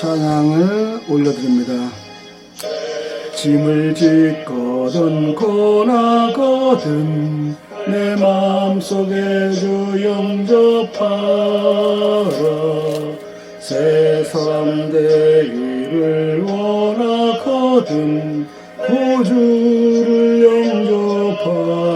찬양을 올려드립니다. 짐을 짓거든 고나거든 내 마음속에 주 영접하라 새 사람 되기를 원하거든 구주를 영접하라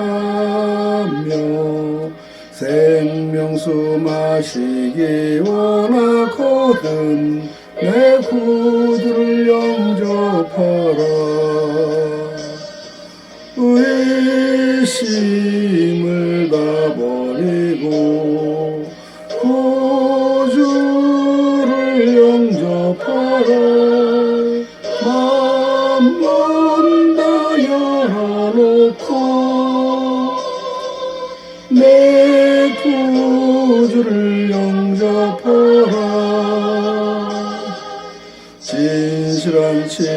영접하며 생명수 마시기 원하거든 내 구주를 영접하라. 의심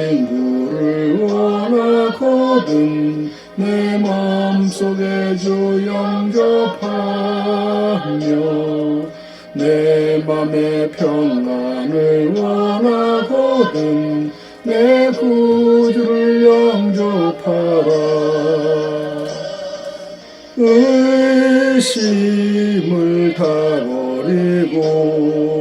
친구를 원하거든 내 마음속에 주 영접하며 내 맘의 평안을 원하거든 내 구주를 영접하라. 의심을 다 버리고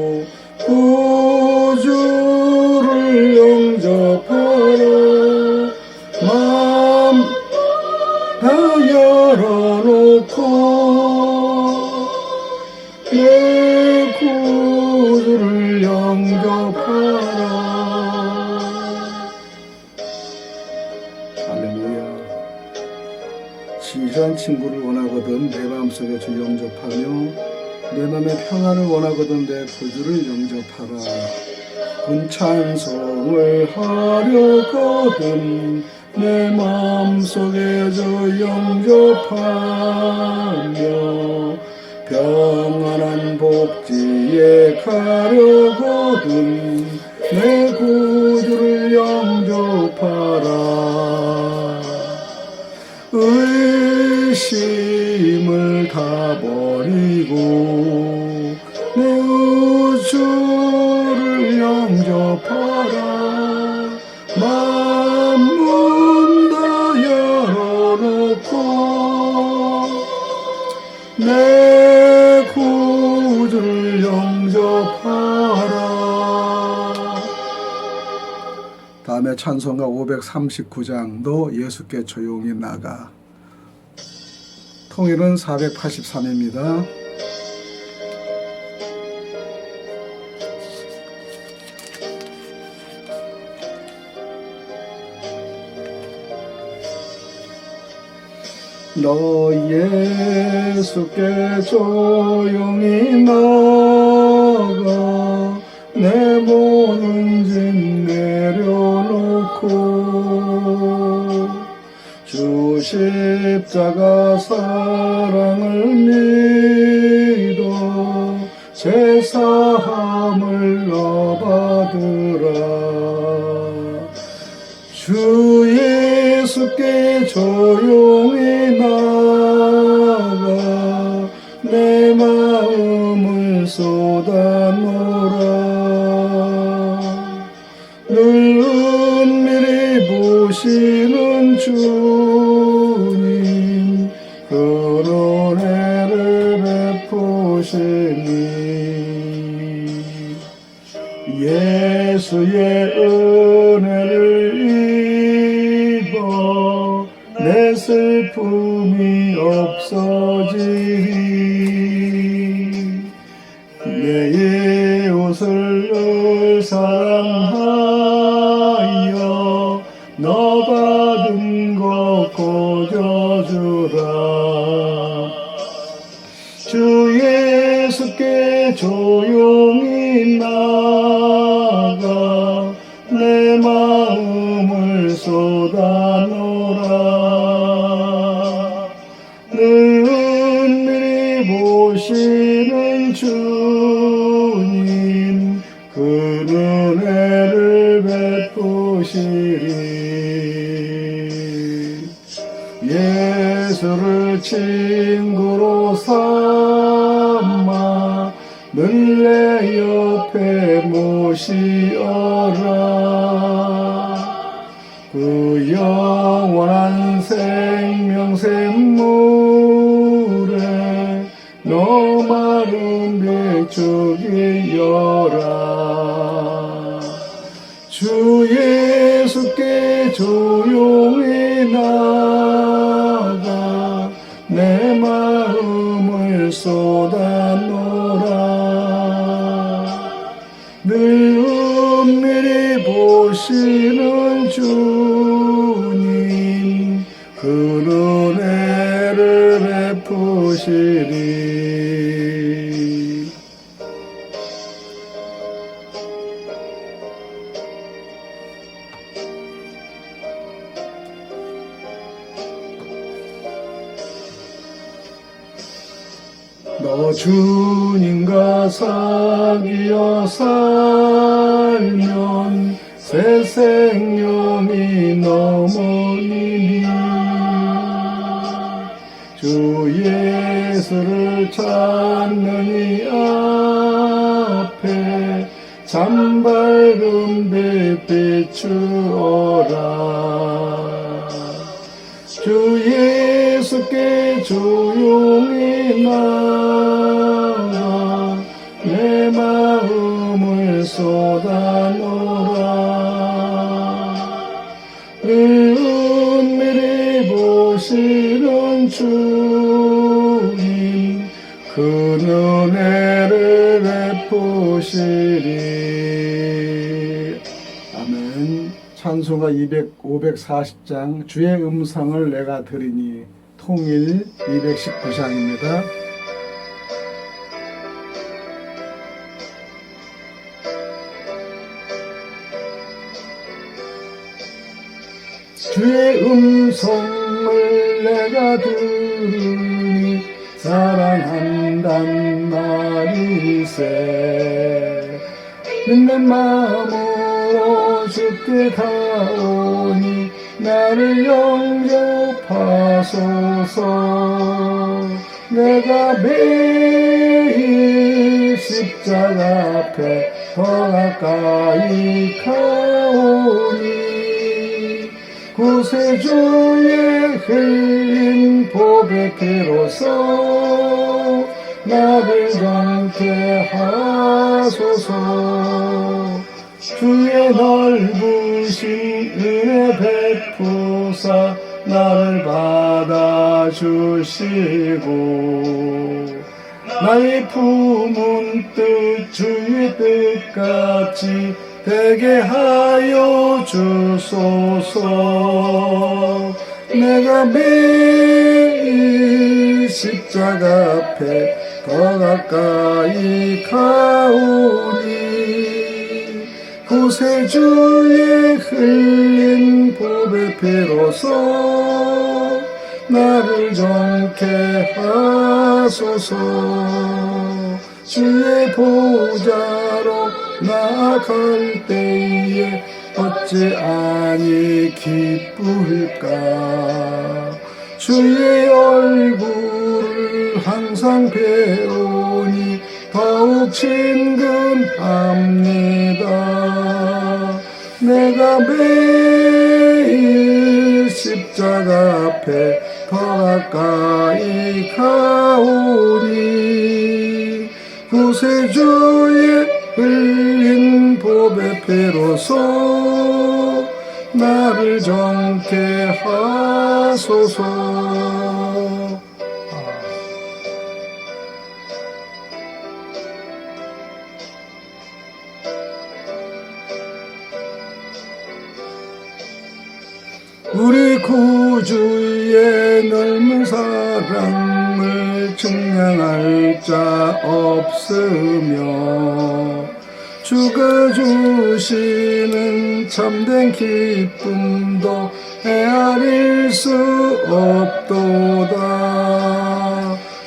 영접하라. 할렐루야. 진실한 친구를 원하거든 내 마음속에 주 영접하며 내 맘의 평안을 원하거든 내 구주를 영접하라. 군 찬송을 하려거든 내 마음속에 주 영접하며 평안한 복지에 가려거든 내 구주를 영접하라. 의심을 다 버리고 내 우주 다음에 찬송가 539장도 예수께 조용히 나가 통일은 483입니다. 너 예수께 조용히 나가 내 모든 짐 내려 놓고 주 십자가 사랑을 믿어 제사함을 너받으라. 주 예수께 조용 예수의 은혜를 입어 내 슬픔이 없어지리. 내 옷을 늘 사랑하여 너 받은 것 고져주라. 예수께 조용히 나 쏟아놓라. 늘 은밀히 보시는 주님 그 은혜를 베푸시리. 예수를 친구로 삼아 늘내 옆에 모시어라. 그 영원한 생명 샘물에 너 마른 배추기여라. 주 예수께 조용히 나가 내 마음을 쏟아놓 너 주님과 사귀어 살면 새 생명이 넘어이니. 주 예수를 찾는 이 앞에 참 밝은 배 비추어라. 주 예수께 조용히 나 쏟아놓라. 늘 은밀히 보시는 주님 그 은혜를 베푸시리. 아멘. 찬송가 200, 540장 주의 음성을 내가 들으니 통일 219장입니다. 음성을 내가 들으니 사랑한단 말이세. 믿는 마음으로 주께 가오니 나를 영접하소서. 내가 매일 십자가 앞에 더 가까이 가오니 구세주의 흘린 보배 피로써 나를 정케 하소서. 주의 넓으신 은혜 베푸사 나를 받아주시고 나의 품은 뜻 주의 뜻같이 되게 하여 주소서. 내가 매일 십자가 앞에 더 가까이 가오니 구세주의 흘린 보배 피로써 나를 정케 하소서. 주의 보좌로 나아갈 때에 어찌 아니 기쁠까? 주의 얼굴을 항상 배우니 더욱 친근합니다. 내가 매일 십자가 앞에 더 가까이 가오니 구세주의 흘린 보배 피로써 나를 정케 하소서 없으며 주가 주시는 참된 기쁨도 헤아릴 수 없도다.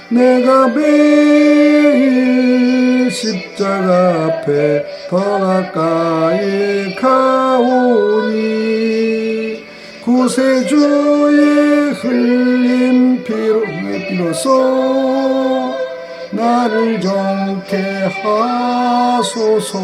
내가 매일 십자가 앞에 더 가까이 가오니 구세주의 흘린 피로 비로소 나를 정케 하소서